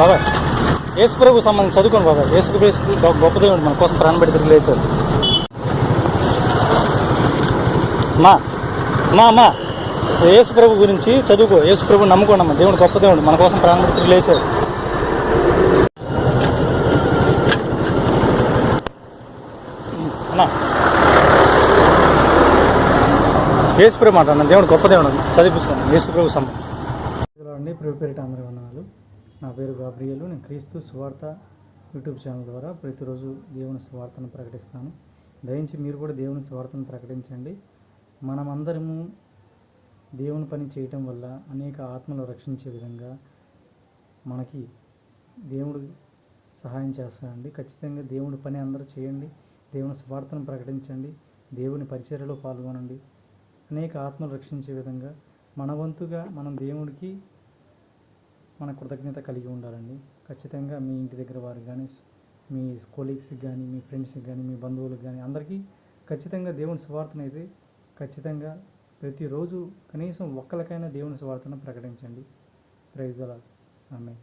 బాబాయ్ యేసు సంబంధించి చదువుకోండి బాబా యేసు క్రీస్తు గొ- గొప్ప దేవుడు మన కోసం ప్రాణం పెట్టి తిరిగి లేచారు మా మా మా యేసుప్రభు గురించి చదువుకో యేసుప్రభు నమ్ముకోండి అమ్మ. దేవుడు గొప్ప దేవుడు మన కోసం ప్రాణం పెట్టి తిరిగి లేచారు అన్నా. యేసుప్రభు మాట అన్న దేవుడు గొప్ప దేవుడు. చదివించుకోండి యేసు ప్రభు సంబంధించి అండి ప్రభు పేరిట వందనాలు. నా పేరు గాబ్రియలు. నేను క్రీస్తు సువార్త యూట్యూబ్ ఛానల్ ద్వారా ప్రతిరోజు దేవుని సువార్తను ప్రకటిస్తాను. దయించి మీరు కూడా దేవుని సువార్తను ప్రకటించండి. మనమందరము దేవుని పని చేయటం వల్ల అనేక ఆత్మలు రక్షించే విధంగా మనకి దేవుడు సహాయం చేస్తాడండి. ఖచ్చితంగా దేవుని పని అందరూ చేయండి. దేవుని స్వార్థను ప్రకటించండి. దేవుని పరిచర్యలో పాల్గొనండి. అనేక ఆత్మలు రక్షించే విధంగా మన వంతుగా మనం దేవుడికి మన కృతజ్ఞత కలిగి ఉండాలండి. ఖచ్చితంగా మీ ఇంటి దగ్గర వారికి కానీ మీ కొలీగ్స్కి కానీ మీ ఫ్రెండ్స్కి కానీ మీ బంధువులకు కానీ అందరికీ ఖచ్చితంగా దేవుని స్వార్థను అయితే ఖచ్చితంగా ప్రతిరోజు కనీసం ఒక్కరికైనా దేవుని స్వార్థను ప్రకటించండి. ప్రైజ్ దలా ఆమె